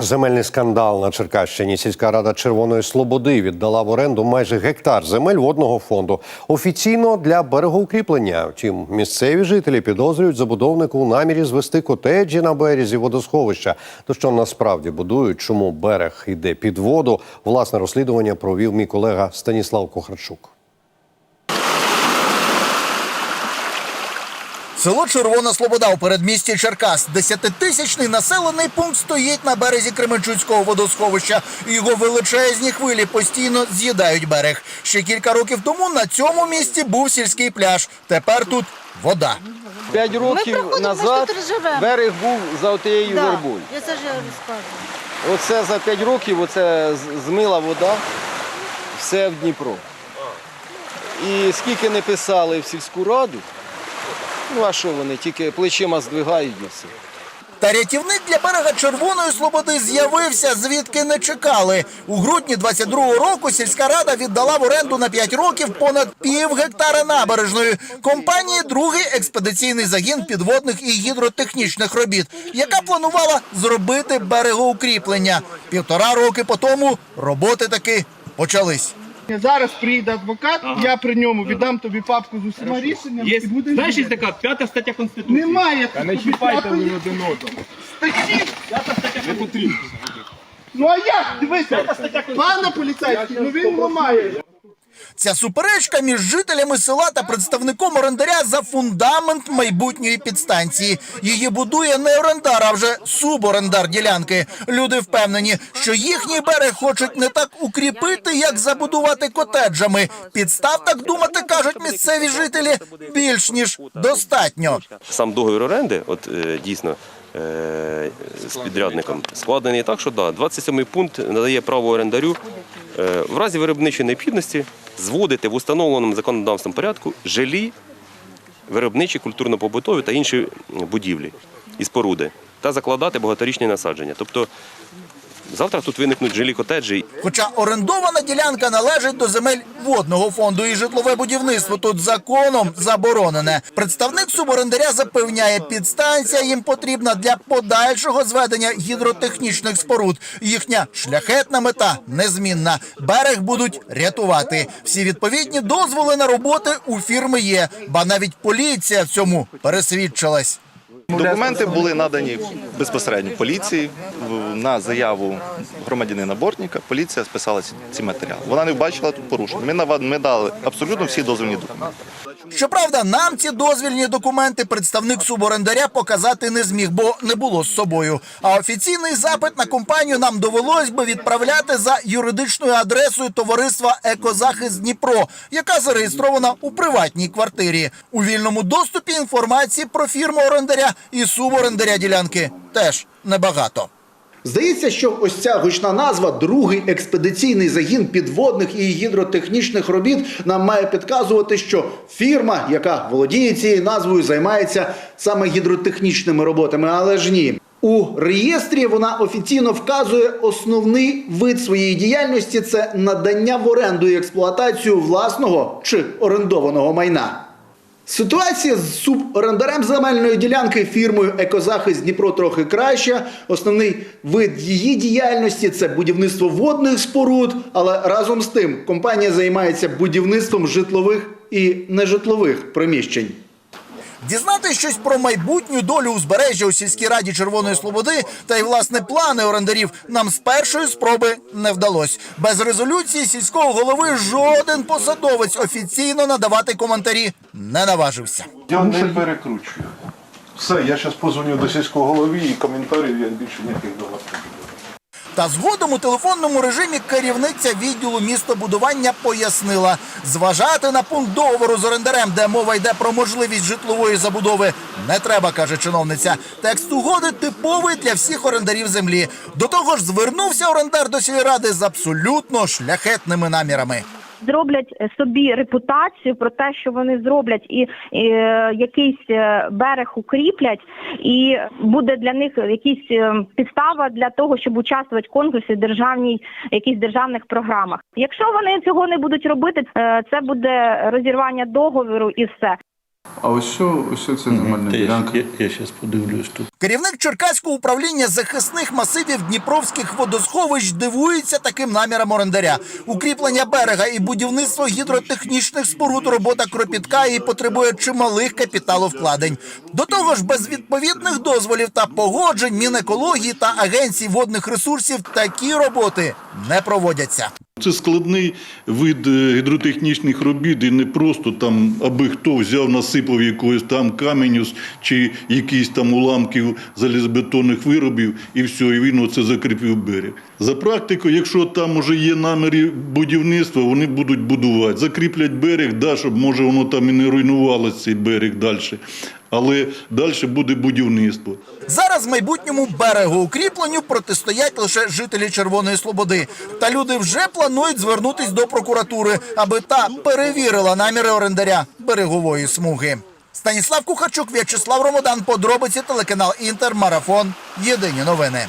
Земельний скандал на Черкащині. Сільська рада Червоної Слободи віддала в оренду майже гектар земель водного фонду. Офіційно для берегоукріплення. Втім, місцеві жителі підозрюють забудовнику у намірі звести котеджі на березі водосховища. То що насправді будують, чому берег йде під воду. Власне розслідування провів мій колега Станіслав Кохарчук. Село Червона Слобода у передмісті Черкас. Десятитисячний населений пункт стоїть на березі Кременчуцького водосховища. Його величезні хвилі постійно з'їдають берег. Ще кілька років тому на цьому місці був сільський пляж. Тепер тут вода. П'ять років проходимо, ми ж назад тут живемо. берег був за отією Да, вербою. я це ж розказую. Оце за п'ять років оце з- змила вода, все в Дніпро. І скільки не писали в сільську раду, ну а що вони, тільки плечима здвигають все. Та рятівник для берега Червоної Слободи з'явився, звідки не чекали. У грудні 22-го року сільська рада віддала в оренду на 5 років понад пів гектара набережної компанії другий експедиційний загін підводних і гідротехнічних робіт, яка планувала зробити берегоукріплення. Півтора роки по тому роботи таки почались. Зараз приїде адвокат, я при ньому віддам тобі папку з усіма рішеннями Є, і буде знаєш, є така п'ята стаття Конституції. Немає Та не чіпайте ви один одного. статті. П'ята стаття не потрібно. Ну а як? Дивися, пане поліцейський, ну він ламає. Ця суперечка між жителями села та представником орендаря за фундамент майбутньої підстанції. Її будує не орендар, а вже суборендар ділянки. Люди впевнені, що їхній берег хочуть не так укріпити, як забудувати котеджами. Підстав так думати кажуть місцеві жителі більш ніж достатньо. Сам договір оренди, от е, дійсно е, з підрядником, складений так, що да, 27 пункт надає право орендарю в разі виробничої необхідності зводити в установленому законодавством порядку жилі, виробничі, культурно-побутові та інші будівлі і споруди та закладати багаторічні насадження. Тобто завтра тут виникнуть жилі котеджі, Хоча орендована ділянка належить до земель водного фонду і житлове будівництво тут законом заборонене. Представник суборендаря запевняє, підстанція їм потрібна для подальшого зведення гідротехнічних споруд. Їхня шляхетна мета незмінна. Берег будуть рятувати. Всі відповідні дозволи на роботи у фірми є, ба навіть поліція в цьому пересвідчилась. Документи були надані безпосередньо поліції на заяву громадянина Бортніка. Поліція списала ці- матеріали. Вона не бачила тут порушень. Ми ми дали абсолютно всі дозвільні документи. Щоправда, нам ці дозвільні документи представник суборендаря показати не зміг, бо не було з собою. А офіційний запит на компанію нам довелось би відправляти за юридичною адресою товариства Екозахист Дніпро, яка зареєстрована у приватній квартирі. У вільному доступі інформації про фірму орендаря і суборендаря ділянки теж небагато. Здається, що ось ця гучна назва другий експедиційний загін підводних і гідротехнічних робіт нам має підказувати, що фірма, яка володіє цією назвою, займається саме гідротехнічними роботами, але ж ні. У реєстрі вона офіційно вказує основний вид своєї діяльності це надання в оренду і експлуатацію власного чи орендованого майна. Ситуація з суборендарем земельної ділянки фірмою Екозахист Дніпро трохи краща. Основний вид її діяльності це будівництво водних споруд, але разом з тим компанія займається будівництвом житлових і нежитлових приміщень. Дізнати щось про майбутню долю узбережжя у сільській раді Червоної Слободи та й власне плани орендарів нам з першої спроби не вдалось. Без резолюції сільського голови жоден посадовець офіційно надавати коментарі не наважився. Я не перекручую. Все, я зараз позвоню до сільського голови і коментарів я більше ніяких буду. Та згодом у телефонному режимі керівниця відділу містобудування пояснила, зважати на пункт договору з орендарем, де мова йде про можливість житлової забудови, не треба, каже чиновниця. Текст угоди типовий для всіх орендарів землі. До того ж, звернувся орендар до сільради з абсолютно шляхетними намірами. Зроблять собі репутацію про те, що вони зроблять і, і е, якийсь е, берег укріплять, і буде для них якісь е, підстава для того, щоб участвувати в конкурсі державній якісь державних програмах. Якщо вони цього не будуть робити, це буде розірвання договору і все. А ось що, ось що це земельна ділянка? я зараз подивлюсь тут. Керівник Черкаського управління захисних масивів Дніпровських водосховищ дивується таким намірам орендаря. Укріплення берега і будівництво гідротехнічних споруд робота кропітка і потребує чималих капіталовкладень. До того ж, без відповідних дозволів та погоджень Мінекології та агенцій водних ресурсів такі роботи не проводяться. Це складний вид е, гідротехнічних робіт, і не просто там, аби хто взяв, насипав якогось там каменю чи якісь там уламків залізобетонних виробів, і все, і він оце закріпив берег. За практикою, якщо там уже є наміри будівництва, вони будуть будувати. Закріплять берег, да, щоб може воно там і не руйнувалося цей берег далі. Але далі буде будівництво. Зараз в майбутньому берегоукріпленню протистоять лише жителі Червоної Слободи. Та люди вже планують звернутись до прокуратури, аби та перевірила наміри орендаря берегової смуги. Станіслав Кухарчук, В'ячеслав Ромодан, подробиці телеканал Інтер, Марафон. Єдині новини.